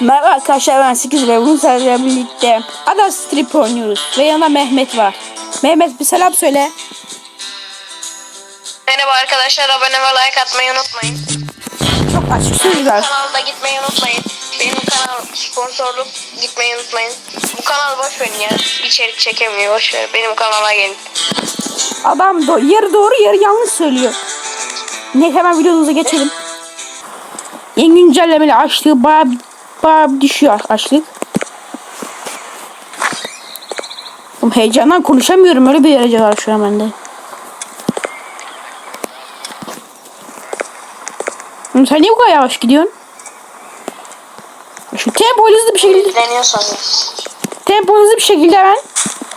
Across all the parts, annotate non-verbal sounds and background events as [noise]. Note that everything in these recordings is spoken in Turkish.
Merhaba arkadaşlar ben 8 ve bunu sizlerle birlikte Ada Strip oynuyoruz ve yanında Mehmet var. Mehmet bir selam söyle. Merhaba arkadaşlar abone ve like atmayı unutmayın. Çok açık sözler. Kanalda gitmeyi unutmayın. Benim kanal sponsorluk gitmeyi unutmayın. Bu kanal boş verin ya. İçerik çekemiyor boş ver. Benim kanala gelin. Adam do yarı doğru yarı yanlış söylüyor. Ne hemen videomuza geçelim. Yeni güncellemeyle açlığı baya baya düşüyor açlık. Oğlum heyecandan konuşamıyorum öyle bir derece var şu an bende. Oğlum sen niye bu kadar yavaş gidiyorsun? Şu tempo hızlı bir şekilde İzleniyor sanırım. tempo hızlı bir şekilde hemen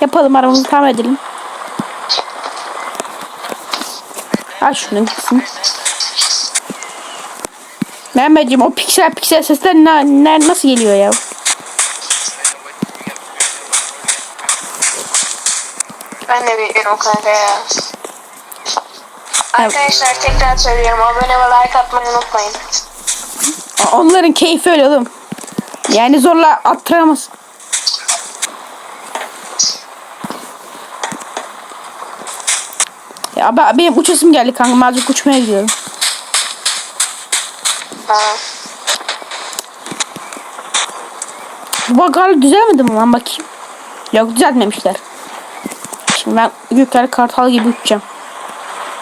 yapalım aramızı tamam edelim. Al şunu gitsin. Mehmetciğim o piksel piksel sesler ne, ne, nasıl geliyor ya? Ben de bilmiyorum kanka ya. Arkadaşlar tekrar söylüyorum. Abone ve like atmayı unutmayın. Onların keyfi öyle oğlum. Yani zorla attıramaz. Ya ben, benim uçasım geldi kanka. Azıcık uçmaya gidiyorum. Bu bakarlı düzelmedi mi lan bakayım. Yok düzeltmemişler. Şimdi ben yukarı kartal gibi uçacağım.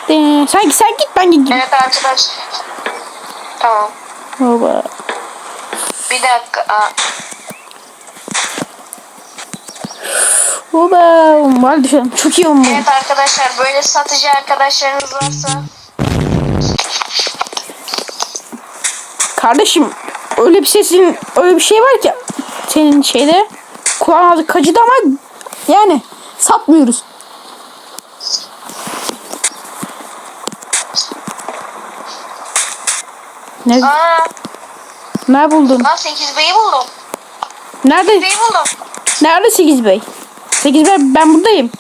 Ee, sen, sen git ben gideyim. Evet arkadaş. Tamam. Baba. Bir dakika. Baba. Var düşelim. Çok iyi olmuş. Evet arkadaşlar böyle satıcı arkadaşlarınız varsa Kardeşim öyle bir sesin öyle bir şey var ki senin şeyde kulağın acıdı ama yani satmıyoruz. Ne, Aa, ne buldun? lan 8 B'yi buldum. Nerede? B'yi buldum. Nerede 8 Bey? 8 Bey ben buradayım.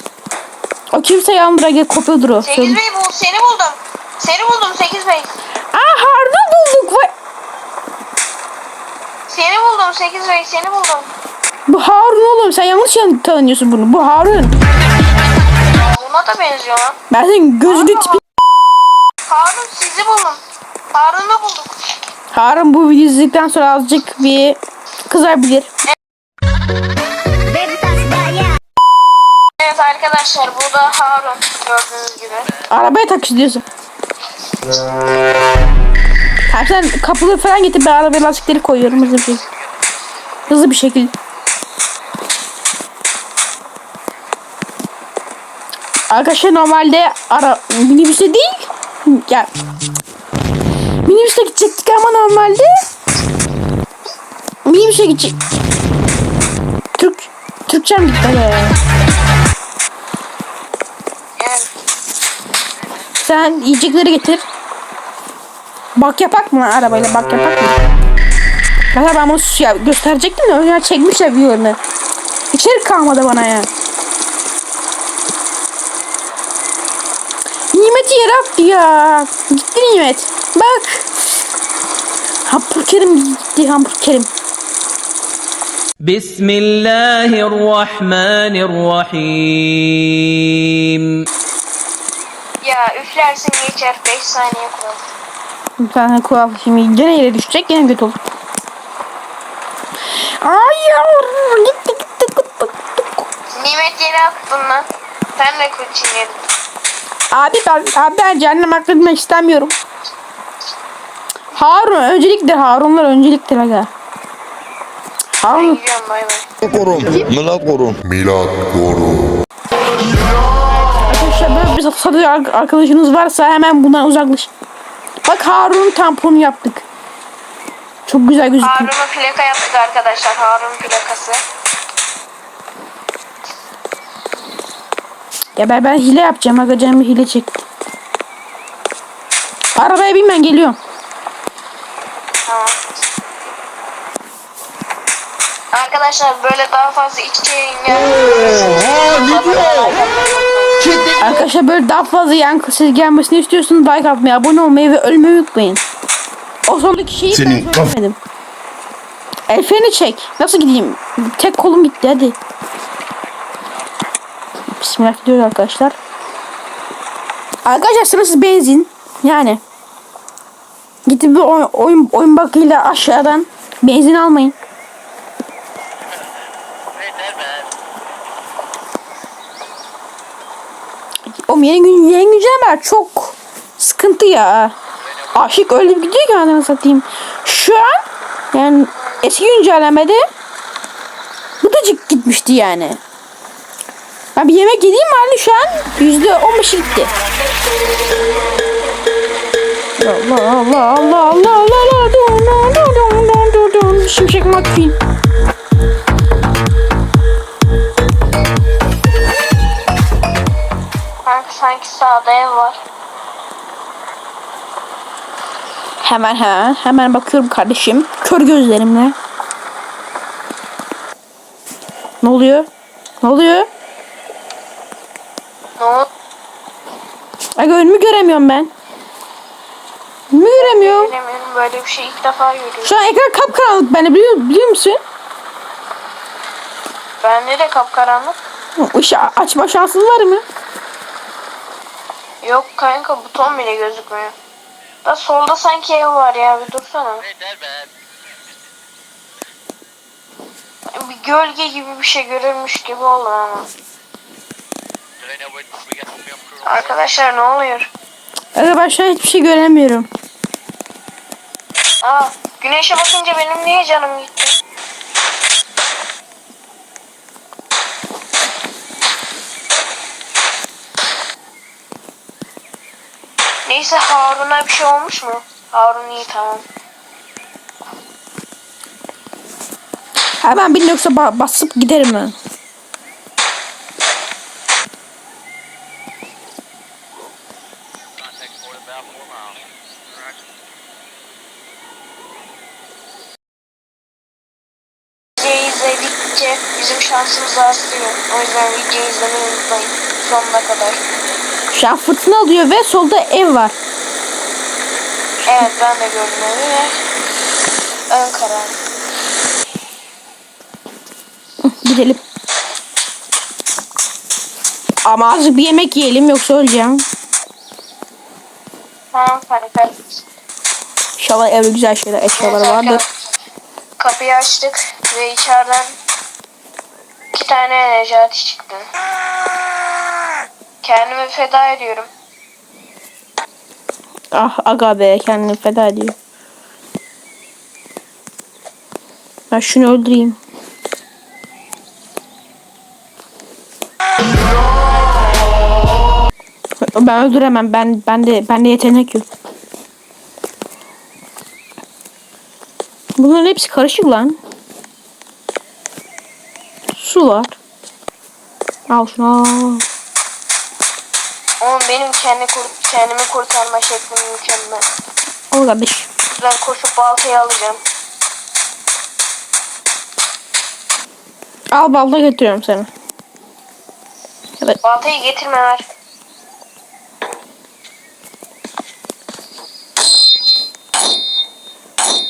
O kimse yandıra gel kopyadır o. 8 Bey bul, seni buldum. Seni buldum 8 Bey. Aa Harun'u bulduk. Vay- Seni buldum 8 Bey, seni buldum. Bu Harun oğlum sen yanlış yan- tanıyorsun bunu. Bu Harun. Buna da benziyor lan. Ben senin gözünü tipi... Harun sizi buldum. Harun'u bulduk. Harun bu videoyu izledikten sonra azıcık bir kızabilir. Evet arkadaşlar bu da Harun gördüğünüz gibi. Arabaya tak istiyorsun. Tamam sen kapıları falan getir ben arabaya lastikleri koyuyorum hızlı bir. Hızlı bir şekilde. Arkadaşlar normalde ara minibüse değil ya minibüse gidecektik ama normalde minibüse gidecek. Türk Türkçem gitti. Sen yiyecekleri getir. Bak yapak mı arabayla bak yapak mı? Mesela ben bunu ya gösterecektim de öyle çekmişler videolarını. İçerik kalmadı bana ya. Nimeti yarabbı ya. Gitti nimet. Bak. Hamburgerim gitti hamburgerim. Bismillahirrahmanirrahim. Ya üflersin geçer 5 saniye kural. Bir tane kural şimdi gene yere düşecek gene kötü olur. Gitti gitti gitti. Nimet yere attın lan. Sen de kurçin yedin. Abi ben, abi ben cehennem akredilmek istemiyorum. Harun önceliktir. Harunlar önceliktir aga. Ben Harun gidiyorum bay bay. korun. Millet korun. Millet korun. arkadaşlar böyle bir satıcı ar- arkadaşınız varsa hemen bundan uzaklaş. Bak Harun'un tamponu yaptık. Çok güzel gözüküyor. Harun'un plaka yaptık arkadaşlar. Harun plakası. Ya ben, ben hile yapacağım. Aga canım hile çekti. Arabaya bin ben geliyorum. Tamam. Arkadaşlar böyle daha fazla içeceğin ya. Arkadaşlar böyle daha fazla yankı ses gelmesini istiyorsanız like atmayı, abone olmayı ve ölmeyi unutmayın. O sondaki şeyi Senin ben söylemedim. El freni çek. Nasıl gideyim? Tek kolum gitti hadi. Bismillah gidiyoruz arkadaşlar. Arkadaşlar sırası benzin. Yani. Gidip bir oyun, oyun, oyun bakıyla aşağıdan benzin almayın. O yeni gün yeni güncellemeler çok sıkıntı ya. Aşık öyle bir gidiyor ki anasını satayım. Şu an yani eski güncellemede Bıdıcık gitmişti yani. Ben bir yemek yediğim halde şu an yüzde on beş gitti. Allah Allah Allah Allah Allah Allah dun dun dun dun dun dun Şimşek McQueen. Kanka sanki sağda ev var. Hemen hemen hemen bakıyorum kardeşim. Kör gözlerimle. Ne oluyor? Ne oluyor? Ne? Aga önümü göremiyorum ben. Önümü göremiyorum. Bilemiyorum böyle bir şey ilk defa görüyorum. Şu an ekran kapkaranlık bende biliyor, biliyor musun? Bende de kapkaranlık. Işığı açma şansın var mı? Yok kanka buton bile gözükmüyor. Da solda sanki ev var ya bir dursana. Bir gölge gibi bir şey görülmüş gibi oldu ama. Arkadaşlar ne oluyor? An hiçbir şey göremiyorum. Aa güneşe bakınca benim niye canım gitti? Neyse Harun'a bir şey olmuş mu? Harun iyi tamam. Hemen bir yoksa ba- basıp giderim ben. Videoyu izledikçe bizim şansımız artıyor. O yüzden videoyu izlemeyi unutmayın. Sonuna kadar. Şu an fırtına alıyor ve solda ev var. Evet ben de gördüm evi ve ön karar. Gidelim. Ama azıcık bir yemek yiyelim yoksa öleceğim. Tamam kanka. İnşallah evde güzel şeyler eşyaları Evet, vardır. Kapıyı açtık ve içeriden iki tane Necati çıktı. Kendimi feda ediyorum. Ah aga be kendini feda ediyor. Ben şunu öldüreyim. Ben öldüremem. Ben ben de bende yetenek yok. Bunların hepsi karışık lan. Su var. Al şunu al. Oğlum benim kendi kur kendimi kurtarma şeklim mükemmel. Kardeş. Ben koşup baltayı alacağım. Al balda götürüyorum seni. Da Baltayı getirme ver.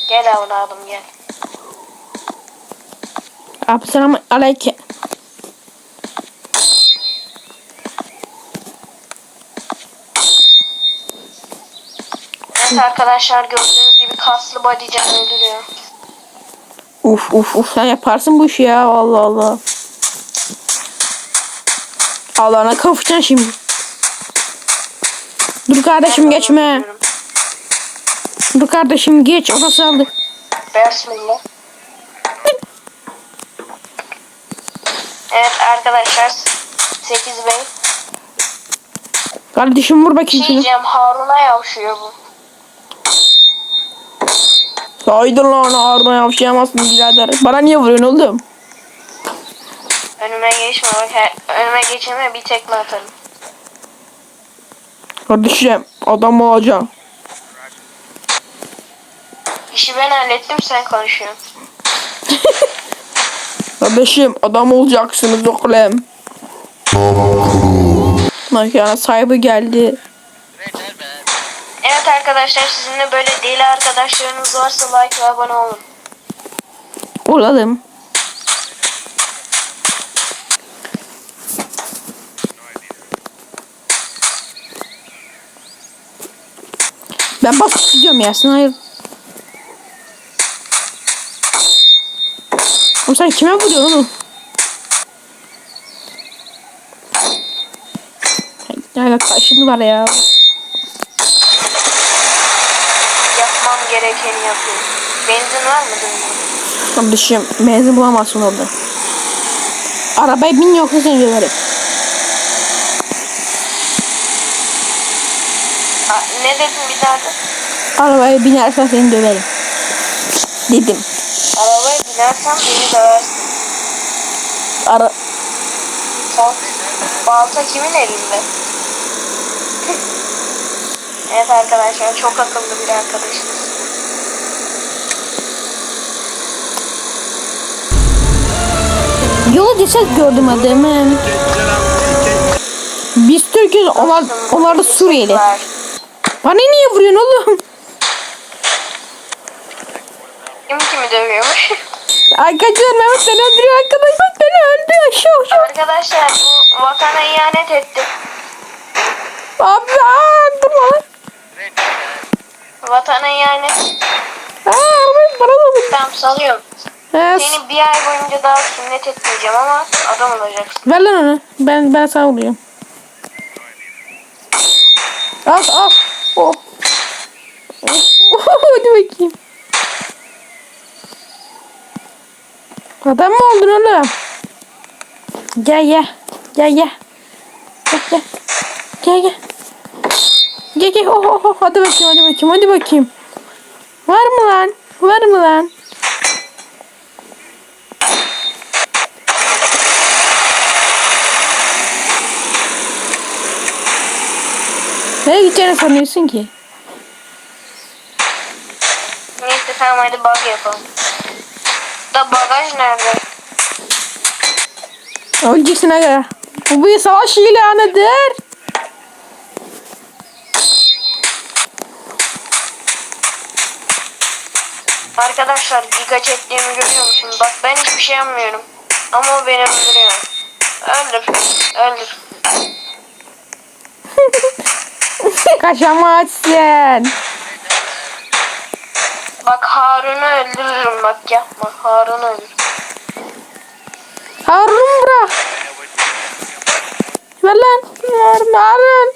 Gel evladım gel. Abi selam aleyküm. Evet arkadaşlar gördüğünüz gibi kaslı bodycan öldürüyor. Uf uf uf sen yaparsın bu işi ya Allah Allah. Allah'ına kavuşacaksın şimdi. Dur kardeşim geçme. Dur kardeşim geç orası aldı. Bismillah. Evet arkadaşlar 8 Bey. Kardeşim vur bakayım şey şunu. diyeceğim Harun'a yavşıyor bu. Haydi lan ağrına yavşayamazsın birader. Bana niye vuruyorsun oğlum? Önüme geçme bak her, önüme geçeme bir tekme atarım. Kardeşim adam olacağım. İşi ben hallettim sen konuşuyorsun. Kardeşim adam olacaksınız oğlum. Makine sahibi geldi. Evet arkadaşlar sizin de böyle deli arkadaşlarınız varsa like ve abone olun. Olalım. Ben bak gidiyorum ya sen hayır. Oğlum sen kime vuruyorsun oğlum? Yani kaşın var ya. Yapmam gerekeni yapıyorum. Benzin var mı dönüyor? Kardeşim benzin bulamazsın orada. Arabaya bin yoksa seni döverim. Aa, ne dedim bir daha da? Arabaya binersen seni döverim. Dedim. Arabaya binersen beni döversin. Ara Bak, balta kimin elinde? evet arkadaşlar çok akıllı bir arkadaşımız. Yolu ceset gördüm adamı. Biz Türk'üz, onlar, onlar da Suriyeli. Bana niye vuruyorsun oğlum? Kim kimi dövüyormuş? [laughs] Arkadaşlar Mehmet beni öldürüyor arkadaşlar beni öldürüyor şu şu. arkadaşlar bu vatana ihanet etti. Abi aa, durma lan. Vatana ihanet. Aa, arabayı bana da vur. Tamam salıyorum. Ee, Seni bir ay boyunca daha sünnet etmeyeceğim ama adam olacaksın. ver lan onu. Ben ben sana vuruyorum. Al al. Oh, [laughs] Hadi bakayım. Adam mı oldun oğlum? Gel gel. Gel gel. Gel gel. Gel gel. Oh, oh, oh. Hadi bakayım hadi bakayım hadi bakayım. Var mı lan? Var mı lan? Nereye gideceğini sanıyorsun ki? Neyse tamam hadi bug yapalım. Da bagaj nerede? Öncesine göre. Bu bir savaş ilanıdır. Arkadaşlar giga çektiğimi görüyor musun? Bak ben hiçbir şey yapmıyorum. Ama o beni öldürüyor. Öldür. Öldür. [laughs] Kaçamazsın. Bak Harun'u öldürürüm bak yapma. Harun'u öldür. Harun bırak. Ver lan. Harun. Harun.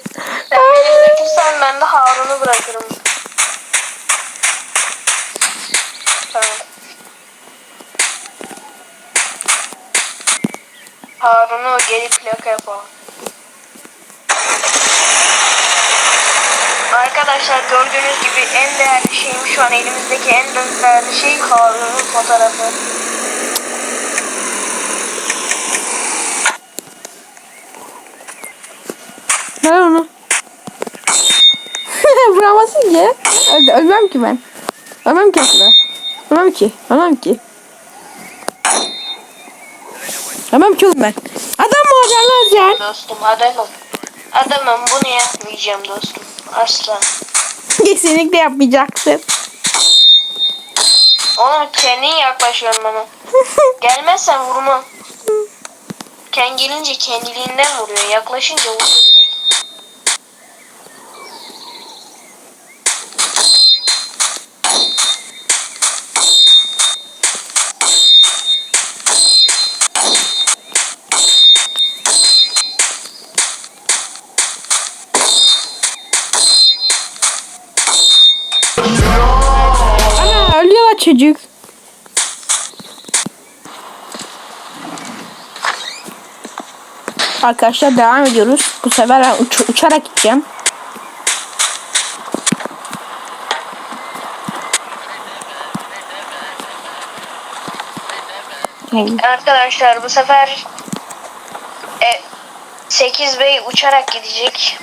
Sen beni bırakırsan ben de Harun'u bırakırım. Tamam. Harun'u geri plaka yapalım. Arkadaşlar gördüğünüz gibi en değerli şeyim şu an elimizdeki en değerli şey Harun'un fotoğrafı. Ver onu. [laughs] Vuramazsın ki. Öl- ölmem ki ben. Ölmem ki aslında. Ölmem ki. Ölmem ki. Ölmem ki oğlum ben. Adam mı olacaksın lan sen? Dostum adamım. Adamım bunu yapmayacağım dostum. Asla. Kesinlikle yapmayacaksın. Oğlum kendin yaklaşıyorsun bana. [laughs] Gelmezsen vurmam. Ken gelince kendiliğinden vuruyor. Yaklaşınca vuruyor çocuk. Arkadaşlar devam ediyoruz. Bu sefer ben uç- uçarak gideceğim. Arkadaşlar bu sefer e, 8 Bey uçarak gidecek.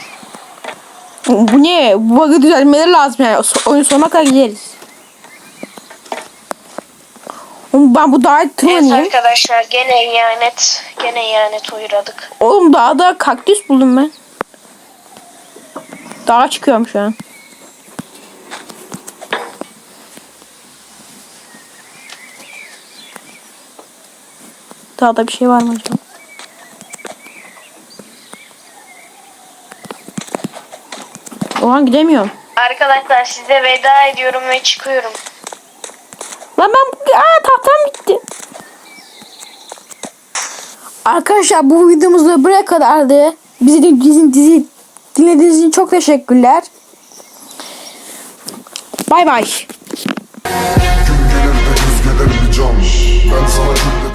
Bu ne? Bu bug'ı düzelmeleri lazım yani. Oyun sonuna kadar gideriz. Oğlum ben bu dağa Evet tırmanayım. arkadaşlar gene ihanet. Gene ihanet uğradık. Oğlum dağda kaktüs buldum ben. Dağa çıkıyorum şu an. Dağda bir şey var mı acaba? O an gidemiyorum. Arkadaşlar size veda ediyorum ve çıkıyorum. Lan ben aa tahtam gitti. Arkadaşlar bu videomuz da buraya kadardı. Bizi dizi, dizi dinlediğiniz için çok teşekkürler. Bay bay. Gün gelir de yüz gelir bir can Ben sana